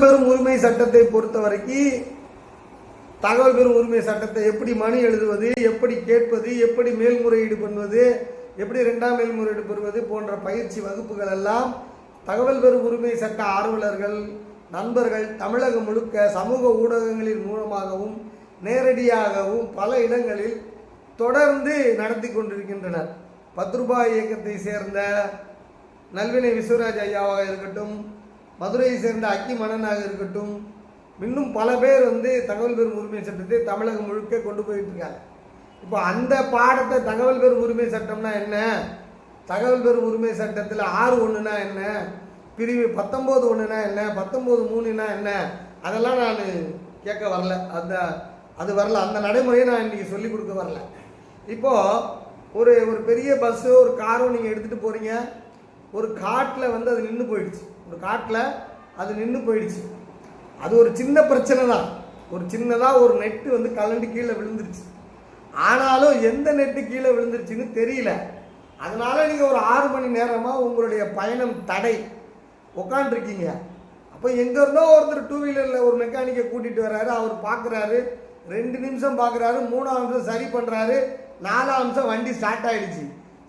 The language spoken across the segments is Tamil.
தகவல் பெறும் உரிமை சட்டத்தை பொறுத்த வரைக்கும் தகவல் பெறும் உரிமை சட்டத்தை எப்படி மனு எழுதுவது எப்படி கேட்பது எப்படி மேல்முறையீடு பண்ணுவது எப்படி ரெண்டாம் மேல்முறையீடு பெறுவது போன்ற பயிற்சி வகுப்புகள் எல்லாம் தகவல் பெறும் உரிமை சட்ட ஆர்வலர்கள் நண்பர்கள் தமிழகம் முழுக்க சமூக ஊடகங்களின் மூலமாகவும் நேரடியாகவும் பல இடங்களில் தொடர்ந்து நடத்தி கொண்டிருக்கின்றனர். பத்து ரூபாய் இயக்கத்தை சேர்ந்த நல்வினை விஸ்வராஜ் ஐயாவாக இருக்கட்டும் மதுரையை சேர்ந்த அக்கி மன்னனாக இருக்கட்டும் இன்னும் பல பேர் வந்து தகவல் பெறும் உரிமை சட்டத்தை தமிழகம் முழுக்க கொண்டு போயிட்டு இருக்காங்க. இப்போ அந்த பாடத்தை தகவல் பெறும் உரிமை சட்டம்னா என்ன? தகவல் பெறும் உரிமை சட்டத்தில் ஆறு ஒன்றுனா என்ன? பிரிவு பத்தொம்போது ஒன்றுனா என்ன? பத்தொம்போது மூணுனா என்ன? அதெல்லாம் நான் கேட்க வரல. அந்த அது வரல. அந்த நடைமுறையை நான் இன்றைக்கி சொல்லிக் கொடுக்க வரல. இப்போது ஒரு ஒரு பெரிய பஸ்ஸோ ஒரு காரோ நீங்கள் எடுத்துகிட்டு போகிறீங்க ஒரு காட்டில் வந்து அது நின்று போயிடுச்சு. ஒரு காட்டில் அது நின்று போயிடுச்சு. அது ஒரு சின்ன பிரச்சனை தான். ஒரு சின்னதாக ஒரு நெட்டு வந்து கலண்டு கீழே விழுந்துருச்சு. ஆனாலும் எந்த நெட்டு கீழே விழுந்துருச்சுன்னு தெரியல. அதனால் நீங்கள் ஒரு ஆறு மணி நேரமாக உங்களுடைய பயணம் தடை. உக்காண்டிருக்கீங்க. அப்போ எங்கே இருந்தோ ஒருத்தர் டூ வீலரில் ஒரு மெக்கானிக்கை கூட்டிகிட்டு வர்றாரு அவர் பார்க்குறாரு ரெண்டு நிமிஷம் பார்க்குறாரு மூணாம் நிமிஷம் சரி பண்ணுறாரு நாலாம் நிமிஷம் வண்டி ஸ்டார்ட் ஆகிடுச்சு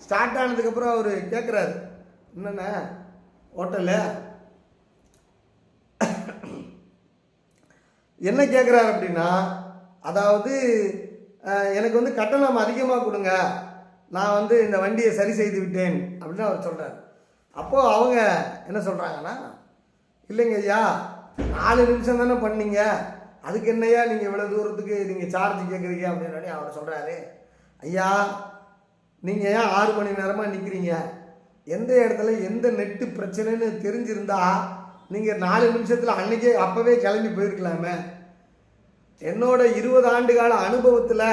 ஸ்டார்ட் ஆனதுக்கப்புறம் அவர் கேட்குறாரு என்னண்ணே? ஹோட்டலு என்ன கேட்குறாரு அப்படின்னா அதாவது எனக்கு வந்து கட்டணம் அதிகமாக கொடுங்க. நான் வந்து இந்த வண்டியை சரி செய்து விட்டேன் அப்படின்னு அவர் சொல்கிறார் அப்போது அவங்க என்ன சொல்கிறாங்கன்னா இல்லைங்க ஐயா நாலு நிமிஷம் தானே பண்ணீங்க. அதுக்கு என்னையா நீங்கள் இவ்வளோ தூரத்துக்கு நீங்கள் சார்ஜ் கேட்குறீங்க அப்படின்னு அவர் சொல்கிறாரு ஐயா நீங்கள் ஏன் ஆறு மணி நேரமாக நிற்கிறீங்க எந்த இடத்துல எந்த நெட்டு பிரச்சனைன்னு தெரிஞ்சிருந்தா நீங்கள் நாலு நிமிஷத்தில் அன்றைக்கே அப்போவே கிளம்பி போயிருக்கலாமே. என்னோட இருபது ஆண்டு கால அனுபவத்தில்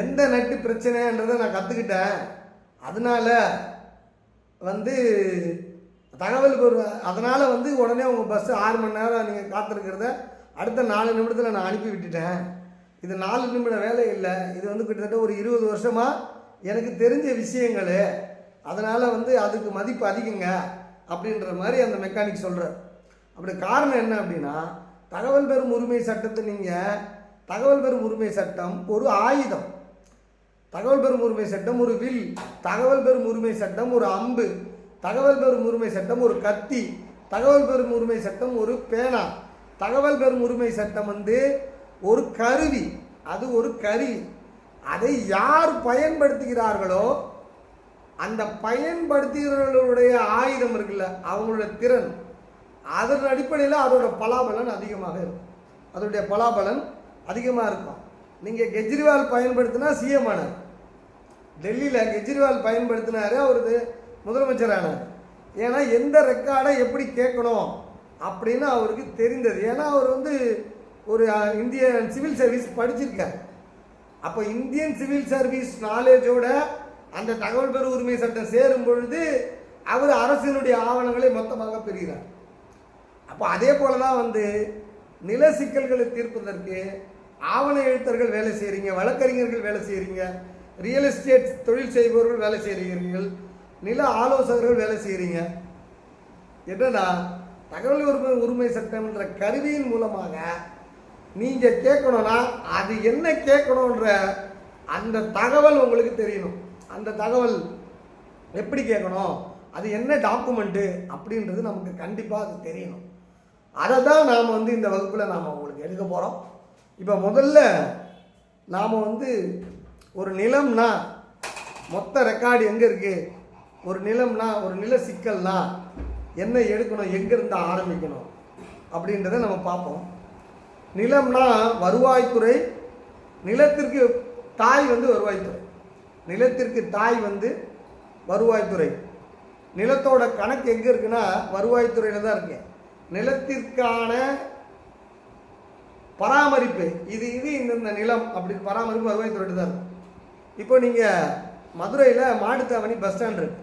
எந்த நெட்டு பிரச்சனைன்றதை நான் கற்றுக்கிட்டேன் அதனால வந்து தகவல் ஒரு அதனால் வந்து உடனே உங்கள் பஸ்ஸு ஆறு மணி நேரம் நீங்கள் காத்திருக்கிறத அடுத்த நாலு நிமிடத்தில் நான் அனுப்பி விட்டுட்டேன். இது நாலு நிமிட வேலை இல்லை. இது வந்து கிட்டத்தட்ட ஒரு இருபது வருஷமாக எனக்கு தெரிஞ்ச விஷயங்கள். அதனால் வந்து அதுக்கு மதிப்பு அதிகங்க அப்படின்ற மாதிரி அந்த மெக்கானிக் சொல்கிறார் அப்படி காரணம் என்ன அப்படின்னா தகவல் பெறும் உரிமை சட்டத்தை நீங்கள் தகவல் பெறும் உரிமை சட்டம் ஒரு ஆயுதம். தகவல் பெறும் உரிமை சட்டம் ஒரு வில் தகவல் பெறும் உரிமை சட்டம் ஒரு அம்பு தகவல் பெறும் உரிமை சட்டம் ஒரு கத்தி தகவல் பெறும் உரிமை சட்டம் ஒரு பேனா. தகவல் பெறும் உரிமை சட்டம் வந்து ஒரு கருவி அது ஒரு கருவி. அதை யார் பயன்படுத்துகிறார்களோ அந்த பயன்படுத்துகிறவர்களுடைய ஆயுதம் இருக்குல்ல அவங்களோட திறன். அதன் அடிப்படையில் அதோட பலாபலன் அதிகமாக இருக்கும். அதோடைய பலாபலன் அதிகமாக இருக்கும். நீங்கள் கெஜ்ரிவால் பயன்படுத்தினா சிஎம் ஆனார் டெல்லியில் கெஜ்ரிவால் பயன்படுத்தினாரு முதலமைச்சர் ஆனார் ஏன்னா எந்த ரெக்கார்டை எப்படி கேட்கணும் அப்படின்னு அவருக்கு தெரிந்தது. ஏன்னா அவர் வந்து ஒரு இந்திய சிவில் சர்வீஸ் படிச்சிருக்கார். அப்போ இந்தியன் சிவில் சர்வீஸ் நாலேஜோட அந்த தகவல் பெறு உரிமை சட்டம் சேரும் பொழுது அவர் அரசினுடைய ஆவணங்களை மொத்தமாக பெறுகிறார். அப்போ அதே போல தான் வந்து நில சிக்கல்களை தீர்ப்பதற்கு ஆவண எழுத்தர்கள் வேலை செய்கிறீங்க வழக்கறிஞர்கள் வேலை செய்கிறீங்க ரியல் எஸ்டேட் தொழில் செய்பவர்கள் வேலை செய்கிறீர்கள் நில ஆலோசகர்கள் வேலை செய்கிறீங்க என்னன்னா தகவல் உரிமை உரிமை சட்டம்ன்ற கருவியின் மூலமாக நீங்கள் கேட்கணும்னா அது என்ன கேட்கணுன்ற அந்த தகவல் உங்களுக்கு தெரியணும். அந்த தகவல் எப்படி கேட்கணும்? அது என்ன டாக்குமெண்ட்டு அப்படின்றது நமக்கு கண்டிப்பாக அது தெரியணும். அதை தான் நாம் வந்து இந்த வகுப்பில் நாம் உங்களுக்கு எடுக்க போகிறோம் இப்போ முதல்ல நாம் வந்து ஒரு நிலம்னா மொத்த ரெக்கார்டு எங்கே இருக்குது ஒரு நிலம்னா ஒரு நில சிக்கல்னா என்ன எடுக்கணும்? எங்கேருந்து ஆரம்பிக்கணும்? அப்படின்றத நம்ம பார்ப்போம். நிலம்னா வருவாய்த்துறை நிலத்திற்கு தாய் வந்து வருவாய்த்துறை. நிலத்திற்கு தாய் வந்து வருவாய்த்துறை. நிலத்தோட கணக்கு எங்கே இருக்குன்னா வருவாய்த்துறையில் தான் இருக்கு நிலத்திற்கான பராமரிப்பு இது இது இந்த நிலம் அப்படி பராமரிப்பு வருவாய்த்துறையிட்டு தான் இருக்கும். இப்போ நீங்கள் மதுரையில் மாட்டுத்தாவணி பஸ் ஸ்டாண்ட் இருக்கு.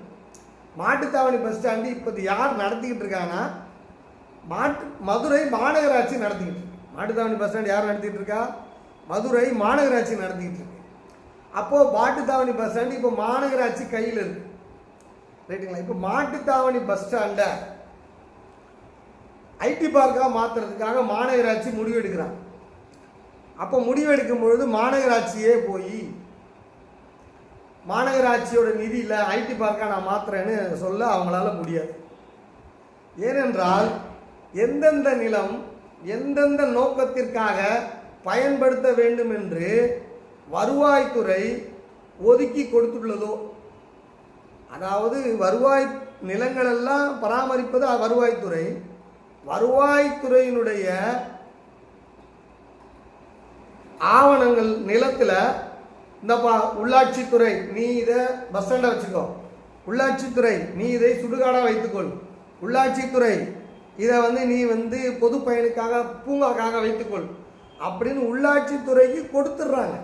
மாட்டுத்தாவணி பஸ் ஸ்டாண்டு இப்போ யார் நடத்திக்கிட்டு இருக்காங்கன்னா மாட்டு மதுரை மாநகராட்சி நடத்திக்கிட்டு இருக்கு. மாட்டுத்தாவணி பஸ் ஸ்டாண்ட் யார் நடத்திக்கிட்டு இருக்கா? மதுரை மாநகராட்சி நடத்திக்கிட்டு இருக்கு. அப்போது மாட்டுத்தாவணி பஸ் ஸ்டாண்டு இப்போ மாநகராட்சி கையில் இருக்கு. ரைட்டுங்களா இப்போ மாட்டுத்தாவணி பஸ் ஸ்டாண்டை ஐடி பார்க்காக மாற்றுறதுக்காக மாநகராட்சி முடிவெடுக்கிறாங்க அப்போ முடிவெடுக்கும் பொழுது மாநகராட்சியே போய் மாநகராட்சியோட நிதியில் ஐடி பார்க்காக நான் மாத்துறேன்னு சொல்ல அவங்களால முடியாது. ஏனென்றால் எந்தெந்த நிலம் எந்தெந்த நோக்கத்திற்காக பயன்படுத்த வேண்டும் என்று வருவாய்த்துறை ஒதுக்கி கொடுத்துள்ளதோ? அதாவது வருவாய் நிலங்களெல்லாம் பராமரிப்பது வருவாய்த்துறை. வருவாய்த்துறையினுடைய ஆவணங்கள் நிலத்தில் இந்தப்பா உள்ளாட்சித்துறை நீ இதை பஸ் ஸ்டாண்டை வச்சுக்கோ. உள்ளாட்சித்துறை நீ இதை சுடுகாடாக வைத்துக்கொள். உள்ளாட்சித்துறை இதை வந்து நீ வந்து பொது பயனுக்காக பூங்காக்காக வைத்துக்கொள். அப்படின்னு உள்ளாட்சித்துறைக்கு கொடுத்துட்றாங்க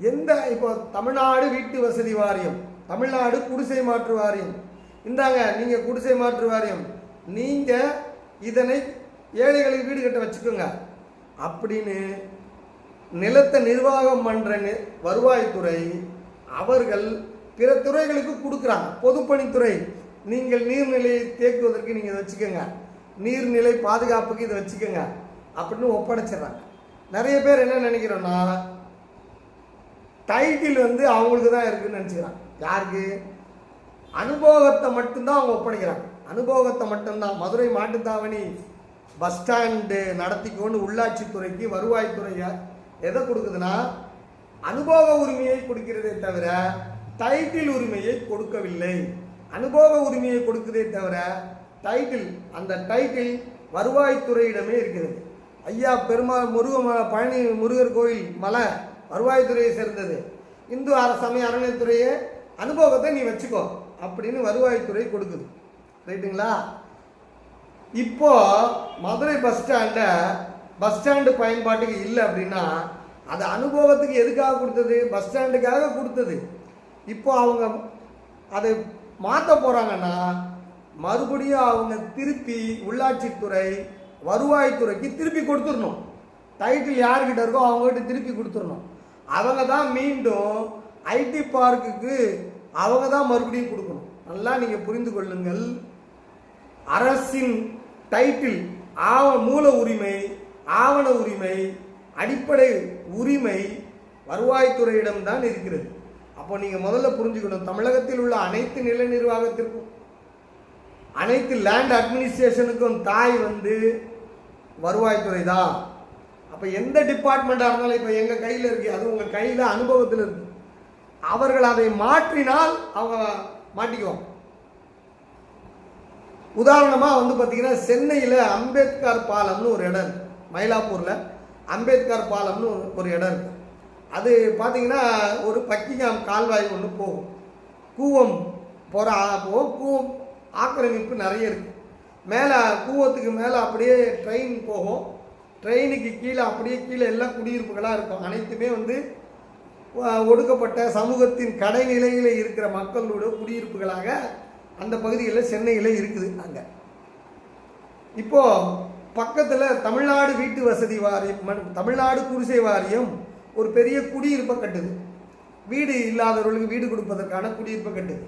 எந்த இப்போ தமிழ்நாடு வீட்டு வசதி வாரியம் தமிழ்நாடு குடிசை மாற்று வாரியம். இந்தாங்க நீங்கள் குடிசை மாற்று வாரியம். நீங்கள் இதனை ஏழைகளுக்கு வீடு கட்ட வச்சுக்கோங்க. அப்படின்னு நிலத்தை நிர்வாகம் பண்ணுற நி- வருவாய்த்துறை அவர்கள் பிற துறைகளுக்கு கொடுக்குறாங்க. பொதுப்பணித்துறை நீங்கள் நீர்நிலையை தேக்குவதற்கு நீங்கள் இதை வச்சுக்கோங்க. நீர்நிலை பாதுகாப்புக்கு இதை வச்சுக்கோங்க. அப்படின்னு ஒப்படைச்சிடுறாங்க. நிறைய பேர் என்ன நினைக்கிறோன்னா டைட்டில் வந்து அவங்களுக்கு தான் இருக்குன்னு நினச்சிக்கிறாங்க. யாருக்கு? அனுபவத்தை மட்டும்தான் அவங்க ஒப்படைக்கிறாங்க. அனுபவத்தை மட்டும்தான். மதுரை மாட்டுத்தாவணி பஸ் ஸ்டாண்டு நடத்திக்கொண்டு உள்ளாட்சித்துறைக்கு வருவாய்த்துறையை எதை கொடுக்குதுன்னா அனுபவ உரிமையை கொடுக்கிறதே தவிர டைட்டில் உரிமையை கொடுக்கவில்லை. அனுபவ உரிமையை கொடுக்குதே தவிர டைட்டில் அந்த டைட்டில் வருவாய்த்துறையிடமே இருக்கிறது. ஐயா பெருமாள் முருக ம- பழனி முருகர் கோயில் மலை வருவாய்த்துறையை சேர்ந்தது. இந்து அர- சமய அறநிலைத்துறையே அனுபவத்தை நீ வச்சுக்கோ அப்படின்னு வருவாய்த்துறை கொடுக்குது. ரைட்டுங்களா? இப்போ மதுரை பஸ் ஸ்டாண்டை பஸ் ஸ்டாண்டு பயன்பாட்டுக்கு இல்லை அப்படின்னா அது அனுபவத்துக்கு எதுக்காக கொடுத்தது? பஸ் ஸ்டாண்டுக்காக கொடுத்தது. இப்போ அவங்க அதை மாற்ற போகிறாங்கன்னா மறுபடியும் அவங்க திருப்பி உள்ளாட்சித்துறை வருவாய்த்துறைக்கு திருப்பி கொடுத்துடணும். டைட்டில் யார்கிட்ட இருக்கோ அவங்ககிட்ட திருப்பி கொடுத்துடணும். அவங்க தான் மீண்டும் ஐடி பார்க்குக்கு அவங்க தான் மறுபடியும் கொடுக்கணும். நல்லா நீங்கள் புரிந்து கொள்ளுங்கள். அரசின் டைட்டில் ஆவ மூல உரிமை ஆவண உரிமை அடிப்படை உரிமை வருவாய்த்துறையிடம்தான் இருக்கிறது. அப்போ நீங்கள் முதல்ல புரிஞ்சுக்கணும் தமிழகத்தில் உள்ள அனைத்து நில நிர்வாகத்திற்கும் அனைத்து லேண்ட் அட்மினிஸ்ட்ரேஷனுக்கும் தாய் வந்து வருவாய்த்துறை தான் அப்போ எந்த டிபார்ட்மெண்ட்டாக இருந்தாலும் இப்போ எங்கள் கையில் இருக்கு அது உங்கள் கையில் அனுபவத்தில் இருக்கு. அவர்கள் அதை மாற்றினால் அவங்க மாட்டிக்குவாங்க. உதாரணமாக வந்து பார்த்திங்கன்னா சென்னையில் அம்பேத்கர் பாலம்னு ஒரு இடம் இருக்குது மயிலாப்பூரில் அம்பேத்கர் பாலம்னு ஒரு- இடம் இருக்குது அது பார்த்தீங்கன்னா ஒரு பக்கிங்காம் கால்வாய் ஒன்று போகும். கூவம் போகிற போகும் கூவம் ஆக்கிரமிப்பு நிறைய இருக்குது மேலே கூவத்துக்கு மேலே அப்படியே ட்ரெயின் போகும். ட்ரெயினுக்கு கீழே அப்படியே கீழே எல்லாம் குடியிருப்புகளாக இருக்கும். அனைத்துமே வந்து ஒடுக்கப்பட்ட சமூகத்தின் கடைநிலையில் இருக்கிற மக்களோட குடியிருப்புகளாக அந்த பகுதிகளில் சென்னையில் இருக்குது அங்கே. இப்போது பக்கத்தில் தமிழ்நாடு வீட்டு வசதி வாரியம் தமிழ்நாடு குடிசை வாரியம் ஒரு பெரிய குடியிருப்பை கட்டுது. வீடு இல்லாதவர்களுக்கு வீடு கொடுப்பதற்கான குடியிருப்பை கட்டுது.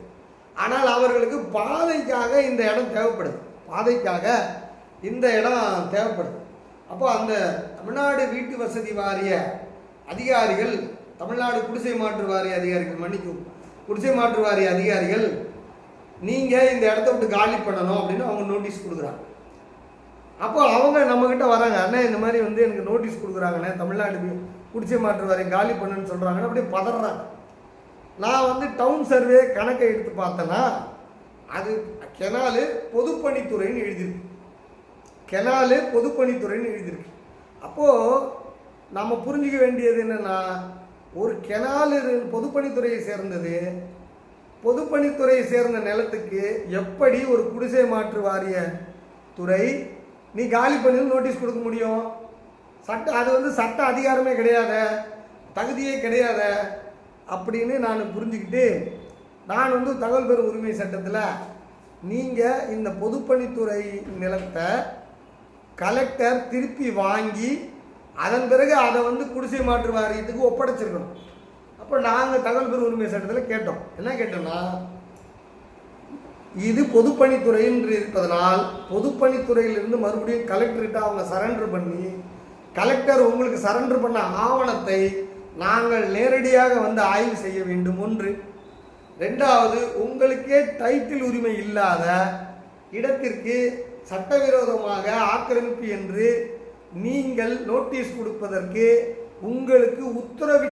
ஆனால் அவர்களுக்கு பாதைக்காக இந்த இடம் தேவைப்படுது. பாதைக்காக இந்த இடம் தேவைப்படுது. அப்போ அந்த தமிழ்நாடு வீட்டு வசதி வாரிய அதிகாரிகள் தமிழ்நாடு குடிசை மாற்று வாரிய அதிகாரிகள் மன்னிக்கும் குடிசை மாற்று வாரிய அதிகாரிகள் நீங்கள் இந்த இடத்த விட்டு காலி பண்ணணும் அப்படின்னு அவங்க நோட்டீஸ் கொடுக்குறாங்க. அப்போ அவங்க நம்மக்கிட்ட வராங்க அண்ணே இந்த மாதிரி வந்து எனக்கு நோட்டீஸ் கொடுக்குறாங்கண்ணே தமிழ்நாடு குடிசை மாற்று வாரியம் காலி பண்ணுன்னு சொல்கிறாங்கன்னு அப்படியே பதறாங்க. நான் வந்து டவுன் சர்வே கணக்கை எடுத்து பார்த்தேன்னா அது கெனாலு பொதுப்பணித்துறைன்னு எழுதியிருக்கு. கெனாலு பொதுப்பணித்துறைன்னு எழுதியிருக்கு. அப்போது நம்ம புரிஞ்சுக்க வேண்டியது என்னென்னா ஒரு கெனாலு இரு- பொதுப்பணித்துறையை சேர்ந்தது பொதுப்பணித்துறையை சேர்ந்த நிலத்துக்கு எப்படி ஒரு குடிசை மாற்று வாரிய துறை நீ காலி பண்ணி நோட்டீஸ் கொடுக்க முடியும். சட்ட அது வந்து சட்ட அதிகாரமே கிடையாத தகுதியே கிடையாத அப்படின்னு நான் புரிஞ்சுக்கிட்டு நான் வந்து தகவல் பெறும் உரிமை சட்டத்தில் நீங்கள் இந்த பொதுப்பணித்துறை நிலத்தை கலெக்டர் திருப்பி வாங்கி அதன் பிறகு அதை வந்து குடிசை மாற்று வாரியத்துக்கு ஒப்படைச்சிருக்கணும். அப்போ நாங்கள் தகவல் பெறும் உரிமை சட்டத்தில் கேட்டோம். என்ன கேட்டோம்னா இது பொதுப்பணித்துறை என்று இருப்பதனால் பொதுப்பணித்துறையிலிருந்து மறுபடியும் கலெக்டர்கிட்ட அவங்க சரண்டர் பண்ணி கலெக்டர் உங்களுக்கு சரண்டர் பண்ண ஆவணத்தை நாங்கள் நேரடியாக வந்து ஆய்வு செய்ய வேண்டும். ஒன்று. ரெண்டாவது உங்களுக்கே டைட்டில் உரிமை இல்லாத இடத்திற்கு சட்டவிரோதமாக ஆக்கிரமிப்பு என்று நீங்கள் நோட்டீஸ் கொடுப்பதற்கு உங்களுக்கு உத்தரவி